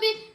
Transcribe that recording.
be